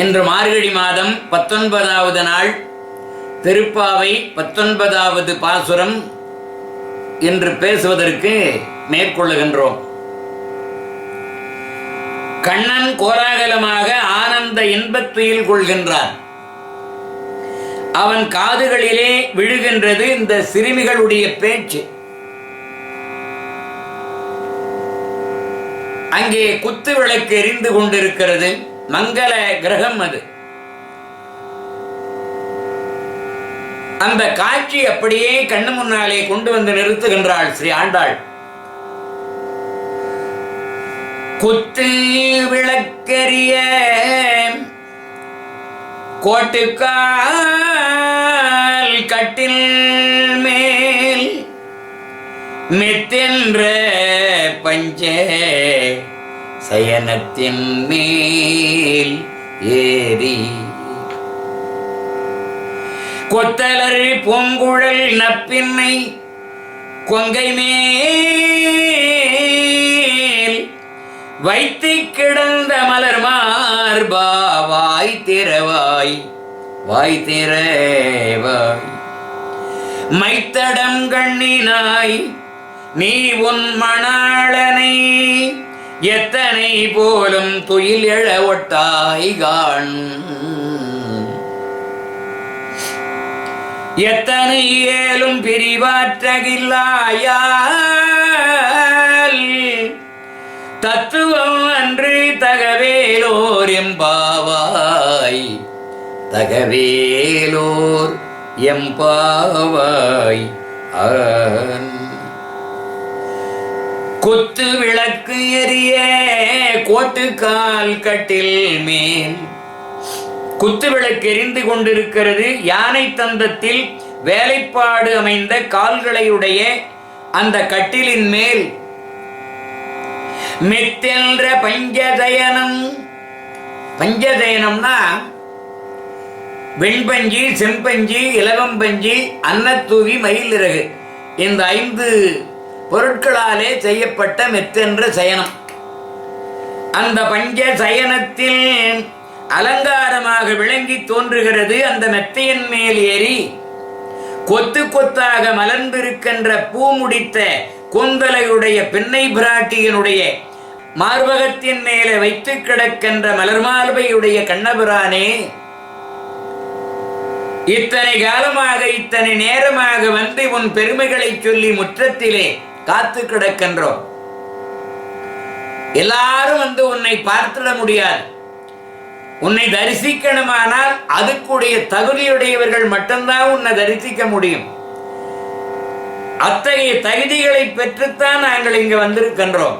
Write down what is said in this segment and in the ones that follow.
இன்று மார்கழி மாதம் பத்தொன்பதாவது நாள் திருப்பாவை பத்தொன்பதாவது பாசுரம் என்று பேசுவதற்கு மேற்கொள்ளுகின்றோம். கண்ணன் கோலாகலமாக ஆனந்த இன்பத்துயில் கொள்கின்றான். அவன் காதுகளிலே விழுகின்றது இந்த சிறுமிகளுடைய பேச்சு. அங்கே குத்து விளக்கு எரிந்து கொண்டிருக்கிறது. மங்கள கிரகம் அது. அந்த காட்சி அப்படியே கண்ணு முன்னாலே கொண்டு வந்து நிறுத்துகின்றாள் ஸ்ரீ ஆண்டாள். குத்து விளக்கரிய கோட்டுக்கால் கட்டில் மேல் மெத்தென்ற பஞ்சே சயனத்தின் மேல் ஏறி. கொத்தலர் பொங்குழல் நப்பின்னை கொங்கை மேல் வைத்து கிடந்த மலர் மார்பா வாய் திறவாய் வாய் திறவாய். மைத்தடம் கண்ணினாய் நீ உன் மணாளனை எத்தனை போலும் துயில் எழ ஒட்டாய் காண் எத்தனை ஏலும் பிரிவாற்றகில்லாயால். தத்துவம் அன்று தகவேலோர் எம்பாவாய். தகவேலோர் எம்பாவாய். ஆன். கொத்து விளக்கு எரிய கோட்டுக்கால் கட்டில் மேல். குத்து விளக்கு எரிந்து கொண்டிருக்கிறது. யானை தந்தத்தில் வேலைப்பாடு அமைந்த கால்களையுடைய அந்த கட்டிலின் மேல். மெத்தென்ற பஞ்சதயனம். பஞ்சதயனம்னா வெண்பஞ்சி செம்பஞ்சி இலவம்பஞ்சி அன்னத்தூவி மயிலிறகு. இந்த ஐந்து பொருட்களாலே செய்யப்பட்ட மெத்தென்ற சயனம். அந்த பஞ்ச சயனத்தில் அலங்காரமாக விளங்கி தோன்றுகிறது அந்த மெத்தையின் மேல் ஏறி கொத்து கொத்தாக மலர்ந்திருக்கின்ற பூ முடித்த கூந்தலையுடைய பெண்ணை பிராட்டியனுடைய மார்பகத்தின் மேலே வைத்து கிடக்கின்ற மலர்மார்பையுடைய கண்ணபிரானே இத்தனை காலமாக இத்தனை நேரமாக வந்து உன் பெருமைகளை சொல்லி முற்றத்திலே காத்து கிடக்கின்றோம். எல்லாரும் வந்து உன்னை பார்த்திட முடியாது. உன்னை தரிசிக்கணுமானால் அதுக்குடைய தகுதியுடையவர்கள் மட்டும்தான் உன்னை தரிசிக்க முடியும். அத்தகைய தகுதிகளை பெற்றுத்தான் நாங்கள் இங்கு வந்திருக்கின்றோம்.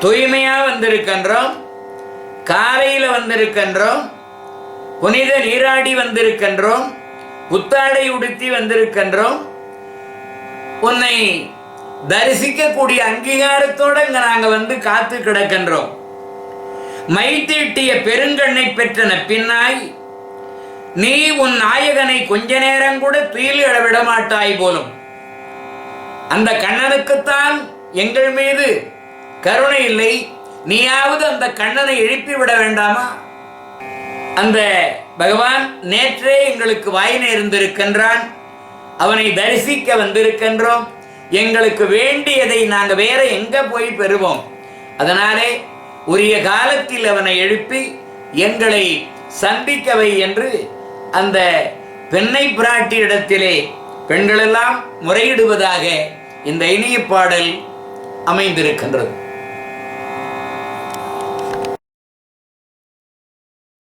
தூய்மையா வந்திருக்கின்றோம். காலையில் வந்திருக்கின்றோம். புனித நீராடி வந்திருக்கின்றோம். புத்தாடை உடுத்தி வந்திருக்கின்றோம். உன்னை தரிசிக்கக்கூடிய அங்கீகாரத்தோடு இங்க நாங்கள் வந்து காத்து கிடக்கின்றோம். மை பெருங்கண்ணை பெற்றன பின்னாய் நீ உன் நாயகனை கொஞ்ச நேரம் கூட துயில் விட மாட்டாய் போலும். அந்த கண்ணனுக்குத்தான் எங்கள் மீது கருணை இல்லை. நீயாவது அந்த கண்ணனை எழுப்பி விட வேண்டாமா? அந்த பகவான் நேற்றே எங்களுக்கு வாய் நேர்ந்திருக்கின்றான். அவனை தரிசிக்க வந்திருக்கின்றோம். எங்களுக்கு வேண்டியதை நாங்கள் வேற எங்க போய் பெறுவோம்? அதனாலே உரிய காலத்தில் அவனை எழுப்பி எங்களை சந்திக்கவை என்று அந்த பெண்ணை பிராட்டி இடத்திலே பெண்களெல்லாம் முறையிடுவதாக இந்த இனிய பாடல் அமைந்திருக்கின்றது.